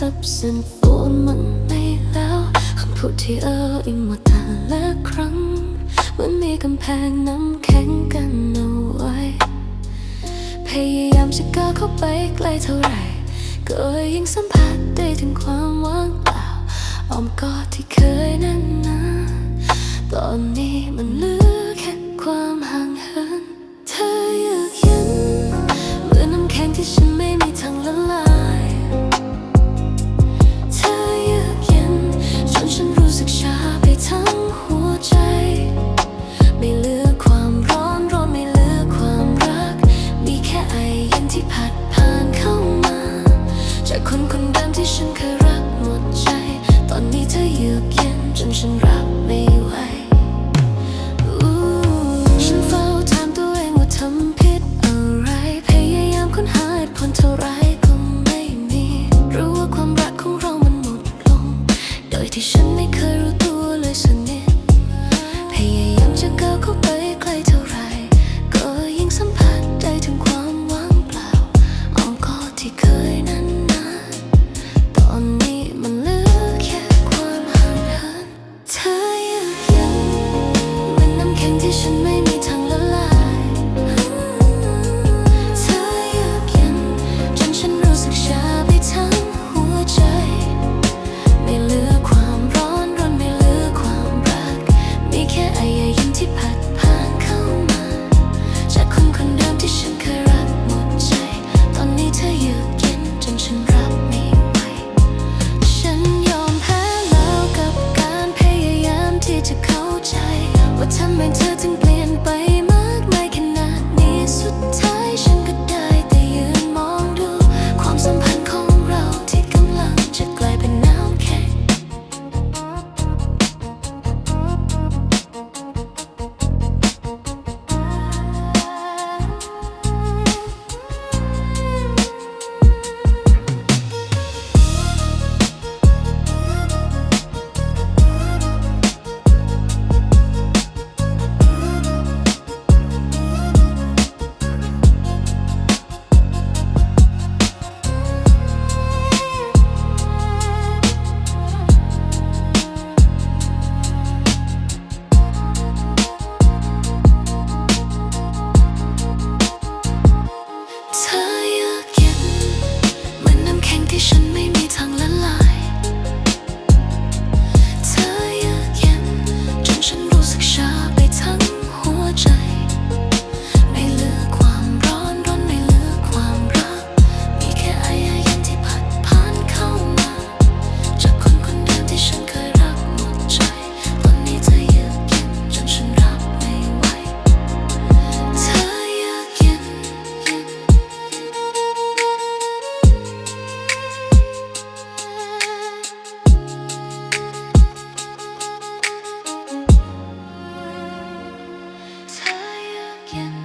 like flips and ปูนมันไม่แล้วคำพูดที่เอ่ยมาแต่ละครั้งเหมือนมีกำแพงน้ำแข็งกันเอาไว้พยายามจะก้าวเข้าไปใกล้เท่าไหร่ก็ยิ่งสัมผัสได้ถึงความว่างเปล่าอ้อมกอดที่เคยแน่นหนาตอนนี้มันเหลือแค่ความห่างเหินเธอเยือกเย็นเหมือนน้ำแข็งที่ฉันไม่มีทางละลาย ที่ฉันเคยรักหมดใจ ตอนนี้เธอเยือกเย็นจนฉันรับไม่ไหวฉันเฝ้าถามตัวเองว่าทำผิดอะไร พยายามค้นหาผลเท่าไรก็ไม่มี รู้ว่าความรักของเรามันหมดลง โดยที่ฉันไม่เคยรู้ ฉันไ again